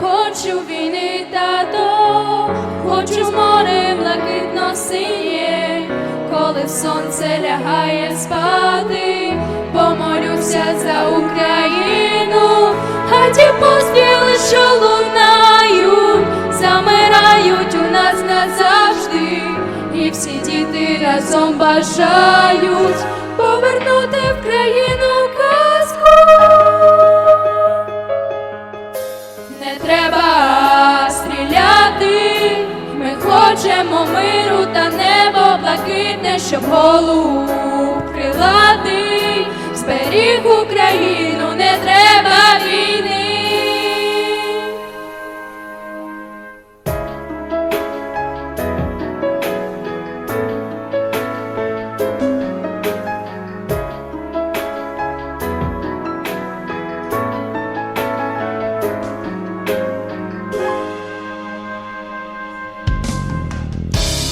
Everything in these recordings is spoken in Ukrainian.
хочу війни, тато, хочу з морем блакитно синє, коли сонце лягає спати, помолюся за Україну, а ті постріли, що лунають, замирають у нас назавжди, і всі діти разом бажають повернути в країну щоб голуб крилатий зберіг Україну, не треба війни.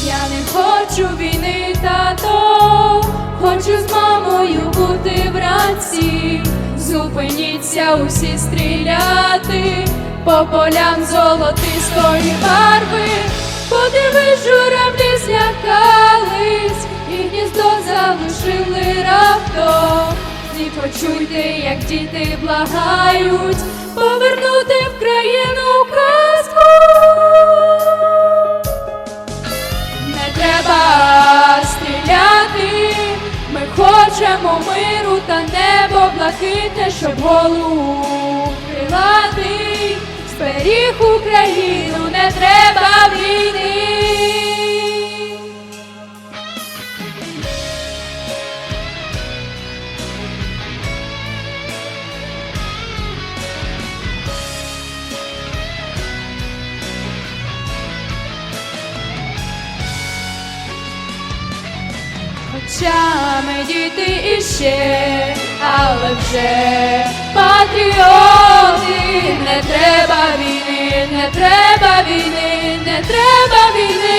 Я не хочу війни, Зупиніться усі стріляти по полям золотистої барви. Подивись, журавлі злякались, і гніздо залишили раптом. І почуйте, як діти благають хочемо миру та небо блакитне, щоб голуб крилатий зберіг Україну, не треба війни. Хоча ми діти іще, але вже патріоти, не треба війни, не треба війни, не треба війни,